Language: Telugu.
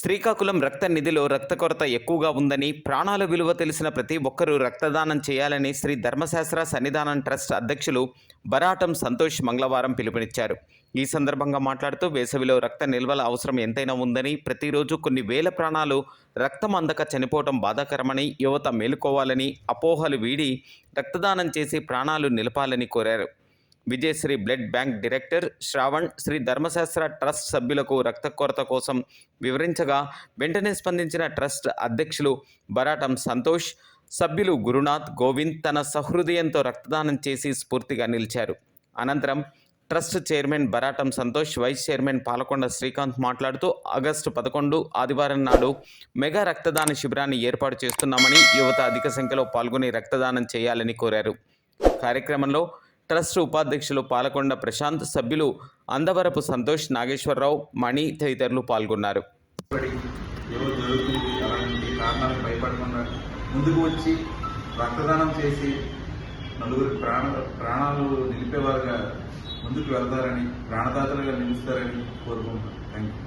శ్రీకాకుళం రక్త నిధిలో రక్త కొరత ఎక్కువగా ఉందని ప్రాణాల విలువ తెలిసిన ప్రతి ఒక్కరూ రక్తదానం చేయాలని శ్రీ ధర్మశాస్త్ర సన్నిధానం ట్రస్ట్ అధ్యక్షులు బరాటం సంతోష్ మంగళవారం పిలుపునిచ్చారు. ఈ సందర్భంగా మాట్లాడుతూ వేసవిలో రక్త నిల్వల అవసరం ఎంతైనా ఉందని ప్రతిరోజు కొన్ని వేల ప్రాణాలు రక్తం అందక చనిపోవటం బాధాకరమని యువత మేలుకోవాలని అపోహలు వీడి రక్తదానం చేసి ప్రాణాలు నిలపాలని కోరారు. Vijayasri blood bank director Shravan Sri Dharmasastra trust సభ్యులకు రక్త కొరత కోసం వివరించగా వెంటనే స్పందించిన ట్రస్ట్ అధ్యక్షులు బరాటం సంతోష్ సభ్యులు గురునాథ్ గోవింద్ తన సహృదయంతో రక్తదానం చేసి స్ఫూర్తిగా నిలిచారు. అనంతరం trust chairman Baratam Santosh vice chairman Palakonda Srikanth మాట్లాడుతూ ఆగస్టు పదకొండు ఆదివారం నాడు మెగా రక్తదాన శిబిరాన్ని ఏర్పాటు చేస్తున్నామని యువత అధిక సంఖ్యలో పాల్గొని రక్తదానం చేయాలని కోరారు. కార్యక్రమంలో ట్రస్ట్ ఉపాధ్యక్షులు పాలకొండ ప్రశాంత్ సభ్యులు అందవరపు సంతోష్ నాగేశ్వరరావు మణి తదితరులు పాల్గొన్నారు. ముందుకు వచ్చి రక్తదానం చేసి నలుగురు ప్రాణ ప్రాణాలు నిలిపేవారుగా ముందుకు వెళ్తారని ప్రాణదాతలుగా నిలుస్తారని కోరుకుంటున్నాను. Thank you